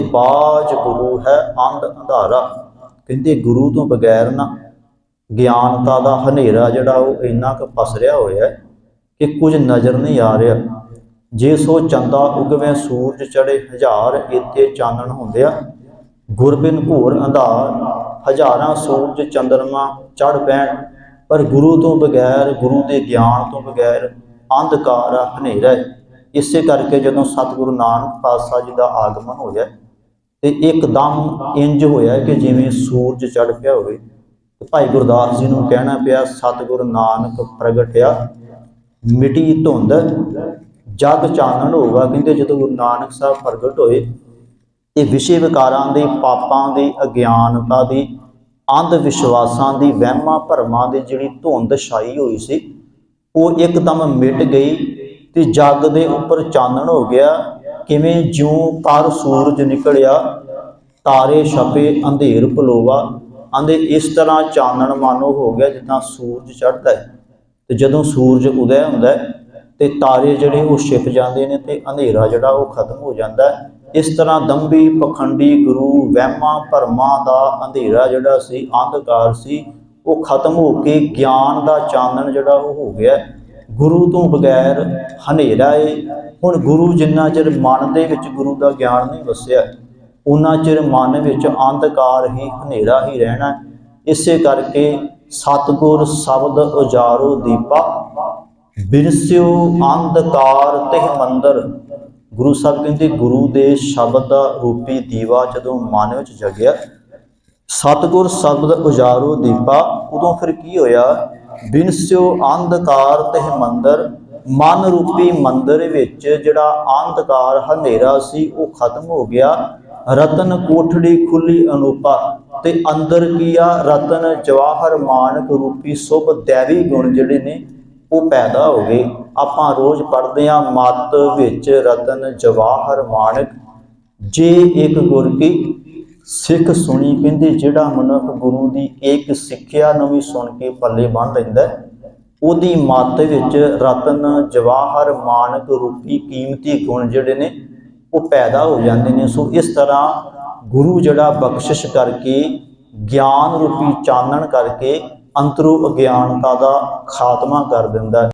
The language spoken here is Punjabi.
ਬਾਜ ਗੁਰੂ ਹੈ ਅੰਧ ਅੰਧਾਰਾ। ਕਹਿੰਦੇ, ਗੁਰੂ ਤੋਂ ਬਗੈਰ ਨਾ ਗਿਆਨਤਾ ਦਾ ਹਨੇਰਾ ਜਿਹੜਾ ਉਹ ਇੰਨਾ ਕੁ ਪਸਰਿਆ ਹੋਇਆ ਕਿ ਕੁਝ ਨਜ਼ਰ ਨਹੀਂ ਆ ਰਿਹਾ। ਜੇ ਸੋ ਚੰਦਾ ਉਗਵੇਂ ਸੂਰਜ ਚੜੇ ਹਜ਼ਾਰ ਇੱਥੇ ਚਾਨਣ ਹੁੰਦਿਆ ਗੁਰਬਿਨ ਘੋਰ ਅੰਧਾਰ, ਹਜ਼ਾਰਾਂ ਸੂਰਜ ਚੰਦਰਮਾ ਚੜ ਪੈਣ। ਪਰ ਗੁਰੂ ਤੋਂ ਬਗੈਰ, ਗੁਰੂ ਦੇ ਗਿਆਨ ਤੋਂ ਬਗੈਰ ਅੰਧਕਾਰ ਹਨੇਰਾ ਹੈ। ਇਸੇ ਕਰਕੇ ਜਦੋਂ ਸਤਿਗੁਰੂ ਨਾਨਕ ਪਾਤਸ਼ਾਹ ਜੀ ਦਾ ਆਗਮਨ ਹੋਇਆ ਤੇ ਇੱਕਦਮ ਇੰਜ ਹੋਇਆ ਕਿ ਜਿਵੇਂ ਸੂਰਜ ਚੜ ਪਿਆ ਹੋਵੇ, ਤੇ ਭਾਈ ਗੁਰਦਾਸ ਜੀ ਨੂੰ ਕਹਿਣਾ ਪਿਆ, ਸਤਿਗੁਰੂ ਨਾਨਕ ਪ੍ਰਗਟਿਆ, ਮਿਟੀ ਧੁੰਦ, ਜਗ ਚਾਨਣ ਹੋਗਾ ਕਹਿੰਦੇ ਜਦੋਂ ਗੁਰੂ ਨਾਨਕ ਸਾਹਿਬ ਪ੍ਰਗਟ ਹੋਏ, ਇਹ ਵਿਸ਼ੇ ਵਿਕਾਰਾਂ ਦੇ, ਪਾਪਾਂ ਦੀ, ਅਗਿਆਨਤਾ ਦੀ, ਅੰਧ ਵਿਸ਼ਵਾਸਾਂ ਦੀ, ਵਹਿਮਾਂ ਭਰਮਾਂ ਦੀ ਜਿਹੜੀ ਧੁੰਦ ਛਾਈ ਹੋਈ ਸੀ, ਉਹ ਇੱਕਦਮ ਮਿਟ ਗਈ ਤੇ ਜੱਗ ਦੇ ਉੱਪਰ ਚਾਨਣ ਹੋ ਗਿਆ। ਕਿਵੇਂ ਜਿਉਂ ਪਰ ਸੂਰਜ ਨਿਕਲਿਆ, ਤਾਰੇ ਛਪੇ, ਅੰਧੇਰ ਭਲੋਵਾ ਆਂਦੇ ਇਸ ਤਰ੍ਹਾਂ ਚਾਨਣ ਮਾਨੋ ਹੋ ਗਿਆ ਜਿੱਦਾਂ ਸੂਰਜ ਚੜਦਾ ਹੈ ਤੇ ਜਦੋਂ ਸੂਰਜ ਉਦੈ ਹੁੰਦਾ ਹੈ ਤੇ ਤਾਰੇ ਜਿਹੜੇ ਉਹ ਛਿਪ ਜਾਂਦੇ ਨੇ ਤੇ ਅੰਧੇਰਾ ਜਿਹੜਾ ਉਹ ਖਤਮ ਹੋ ਜਾਂਦਾ ਹੈ ਇਸ ਤਰ੍ਹਾਂ ਦੰਭੀ, ਪਖੰਡੀ, ਗੁਰੂ, ਵਹਿਮਾਂ, ਭਰਮਾਂ ਦਾ ਅੰਧੇਰਾ ਜਿਹੜਾ ਸੀ, ਅੰਧਕਾਰ ਸੀ, ਉਹ ਖਤਮ ਹੋ ਕੇ ਗਿਆਨ ਦਾ ਚਾਨਣ ਜਿਹੜਾ ਉਹ ਹੋ ਗਿਆ ਗੁਰੂ ਤੋਂ ਬਗੈਰ ਹਨੇਰਾ ਏ। ਹੁਣ ਗੁਰੂ ਜਿੰਨਾ ਚਿਰ ਮਨ ਦੇ ਵਿੱਚ ਗੁਰੂ ਦਾ ਗਿਆਨ ਨਹੀਂ ਵਸਿਆ ਉਹਨਾਂ ਚਿਰ ਮਨ ਵਿੱਚ ਅੰਧਕਾਰ ਹੀ, ਹਨੇਰਾ ਹੀ ਰਹਿਣਾ ਇਸੇ ਕਰਕੇ ਸਤਗੁਰ ਸ਼ਬਦ ਉਜਾਰੋ ਦੀਪਾ। ਬਿਰਸਿਓ ਅੰਧਕਾਰ ਤਿਹ ਮੰਦਰ। ਗੁਰੂ ਸਾਹਿਬ ਕਹਿੰਦੇ, ਗੁਰੂ ਦੇ ਸ਼ਬਦ ਦਾ ਰੂਪੀ ਦੀਵਾ ਜਦੋਂ ਮਨ ਵਿੱਚ ਜਗਿਆ, ਸਤਗੁਰ ਸ਼ਬਦ ਉਜਾਰੋ ਦੀਪਾ। ਉਦੋਂ ਫਿਰ ਕੀ ਹੋਇਆ? ਬਿਨਸਿਓ ਅੰਧਕਾਰ ਤਿਹ ਮੰਦਰ, ਮਨ ਰੂਪੀ ਮੰਦਰ ਵਿੱਚ ਜਿਹੜਾ ਅੰਧਕਾਰ ਹਨੇਰਾ ਸੀ, ਉਹ ਖਤਮ ਹੋ ਗਿਆ। ਰਤਨ ਕੋਠੜੀ ਖੁੱਲੀ ਅਨੂਪਾ ਤੇ ਅੰਦਰ ਕੀ ਆ? ਰਤਨ ਜਵਾਹਰ ਮਾਨਕ ਰੂਪੀ ਸੁਭ ਦੇਵੀ ਗੁਣ ਜਿਹੜੇ ਨੇ, ਉਹ ਪੈਦਾ ਹੋ ਗਏ। ਆਪਾਂ ਰੋਜ਼ ਪੜ੍ਹਦੇ ਆ ਮਤ ਵਿੱਚ ਰਤਨ ਜਵਾਹਰ ਮਾਨਕ, ਜੇ ਇੱਕ ਗੁਰ ਕੀ ਸਿੱਖ ਸੁਣੀ ਕਹਿੰਦੇ ਜਿਹੜਾ ਮਨੁੱਖ ਗੁਰੂ ਦੀ ਇੱਕ ਸਿੱਖਿਆ ਨੂੰ ਵੀ ਸੁਣ ਕੇ ਪੱਲੇ ਬੰਨ ਲੈਂਦਾ ਉਹਦੀ ਮੱਤ ਵਿੱਚ ਰਤਨ, ਜਵਾਹਰ, ਮਾਨਕ ਰੂਪੀ ਕੀਮਤੀ ਗੁਣ ਜਿਹੜੇ ਨੇ, ਉਹ ਪੈਦਾ ਹੋ ਜਾਂਦੇ ਨੇ। ਸੋ ਇਸ ਤਰ੍ਹਾਂ ਗੁਰੂ ਜਿਹੜਾ ਬਖਸ਼ਿਸ਼ ਕਰਕੇ, ਗਿਆਨ ਰੂਪੀ ਚਾਨਣ ਕਰਕੇ ਅੰਤਰੂ ਅਗਿਆਨਤਾ ਦਾ ਖਾਤਮਾ ਕਰ ਦਿੰਦਾ